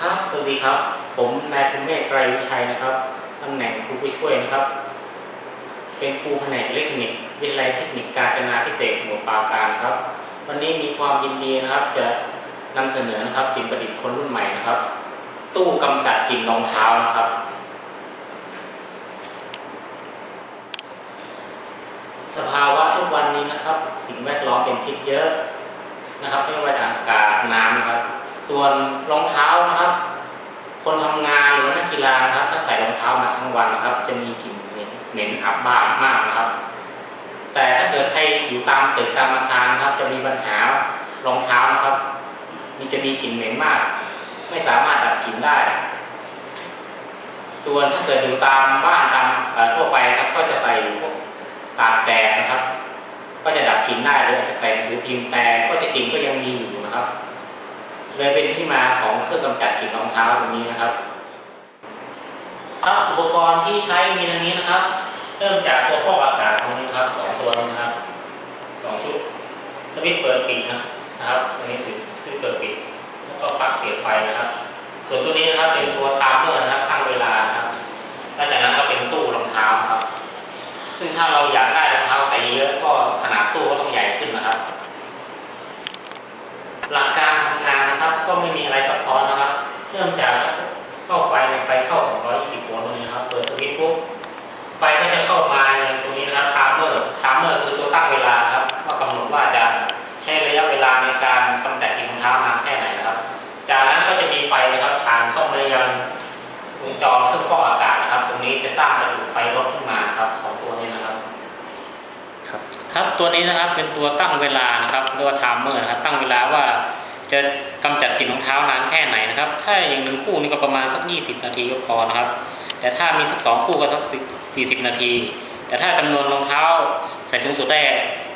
ครับ สวัสดีครับ ผมนายภูเมฆไกรวิชัยนะครับตำแหน่งครูผู้ช่วยนะครับ เป็นครูแผนกอิเล็กทรอนิกส์วิทยาลัยเทคนิคการจนาพิเศษสมุทรปราการครับ วันนี้มีความยินดีนะครับ จะนำเสนอนะครับสิ่งประดิษฐ์คนรุ่นใหม่นะครับ ตู้กำจัดกลิ่นรองเท้านะครับ สภาวะทุกวันนี้นะครับ สิ่งแวดล้อมเป็นพิษเยอะนะครับ ไม่ว่าจะอากาศ ส่วนรองเท้านะครับ คนทำงานหรือนักกีฬานะครับถ้าใส่รองเท้ามาทั้งวันนะครับ จะมีกลิ่นเหม็นอับบ้ามากนะครับ แต่ถ้าเกิดใครอยู่ตามตึกตามอาคารครับ จะมีปัญหารองเท้านะครับมันจะมีกลิ่นเหม็นมาก ไม่สามารถดับกลิ่นได้ ส่วนถ้าเกิดอยู่ตามบ้านตามทั่วไปครับก็จะใส่พวกตากแดดนะครับ ก็จะดับกลิ่นได้หรืออาจจะใส่หนังสือพิมพ์แต่ก็จะกลิ่นก็ยังมีอยู่นะครับ เลยเป็นที่มาของเครื่องกำจัดกลิ่นรองเท้าตรงนี้นะครับ ครับอุปกรณ์ที่ใช้มีดังนี้นะครับ เริ่มจากตัวฟอกอากาศตรงนี้นะครับสองตัวนะครับสองชุดสวิตช์เปิดปิดนะครับตรงนี้สวิตช์สวิตช์เปิดปิด แล้วก็ปลั๊กเสียบไฟนะครับ ส่วนตัวนี้นะครับเป็นตัวไทม์เมอร์นะครับตั้งเวลาครับแล้วจากนั้นก็เป็นตู้รองเท้าครับ ซึ่งถ้าเราอยากได้รองเท้าใส่เยอะก็ขนาดตู้ก็ต้องใหญ่ขึ้นนะครับ หลักการทำงานนะครับ ก็ไม่มีอะไรซับซ้อนนะครับเริ่มจากเข้าไฟเนี่ยไฟเข้า 220โวลต์ตรงนี้นะครับ เปิดสวิตช์ปุ๊บ ไฟก็จะเข้ามาในตรงนี้นะครับไทม์เมอร์ไทม์เมอร์คือตัวตั้งเวลาครับว่ากำหนดว่าจะใช้ระยะเวลาในการกำจัดกลิ่นรองเท้านานแค่ไหนนะครับ จากนั้นก็จะมีไฟนะครับทางเข้ามายังวงจรเครื่องฟอกอากาศนะครับ ตรงนี้จะสร้างประจุไฟลดขึ้นมาครับสองตัวนี้นะครับครับ ครับตัวนี้นะครับเป็นตัวตั้งเวลานะครับเรียกว่าไทม์เมอร์นะครับ ตั้งเวลาว่า จะกำจัดกลิ่นรองเท้านานแค่ไหนนะครับ ถ้าอย่างหนึ่งคู่นี่ก็ประมาณสัก 20 นาทีก็พอนะครับ แต่ถ้ามีสักสองคู่ก็สัก 40 นาที แต่ถ้าจำนวนรองเท้าใส่สูงสุดได้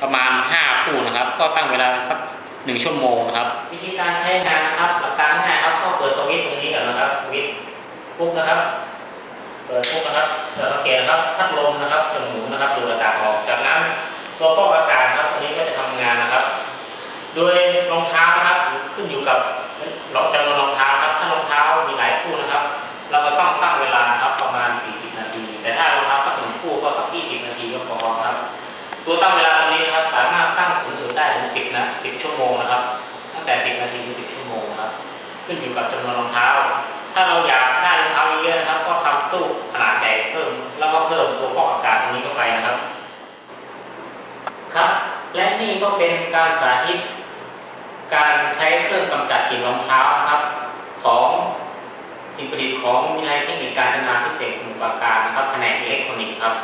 ประมาณ 5 คู่นะครับ ก็ตั้งเวลาสัก 1 ชั่วโมงนะครับวิธีการใช้งานนะครับหลักการง่ายครับก็เปิดสวิตช์ตรงนี้ก่อนนะครับสวิตช์ปุ๊บนะครับเปิดปุ๊บนะครับจะสังเกตนะครับพัดลมนะครับจะหมุนนะครับดูดอากาศออกจากนั้นตัวฟอกอากาศนะครับตัวนี้ก็จะทำงานนะครับ โดยรองเท้านะครับ ขึ้นอยู่กับจำนวนรองเท้าครับ ถ้ารองเท้ามีหลายคู่นะครับ เราก็ต้องตั้งเวลาครับประมาณ 40 นาที แต่ถ้ารองเท้าสักหนึ่งคู่ก็สัก 20 นาทีก็พอครับ ตัวตั้งเวลาตรงนี้นะครับ สามารถตั้งสูงสุดได้ถึง 10 นะ 10 ชั่วโมงนะครับ ตั้งแต่ 10 นาทีถึง 10 ชั่วโมงครับ ขึ้นอยู่กับจำนวนรองเท้า ถ้าเราอยากได้รองเท้าเยอะๆนะครับ ก็ทำตู้ขนาดใหญ่เพิ่ม แล้วก็เพิ่มตัวฟอกอากาศตรงนี้เข้าไปนะครับ ครับ และนี่ก็เป็นการสาธิต การใช้เครื่องกำจัดกลิ่นรองเท้านะครับ ของสิ่งประดิษฐ์ของวิทยาลัยเทคนิคการจนาพิเศษสมุทรปราการนะครับแผนกอิเล็กทรอนิกส์ครับ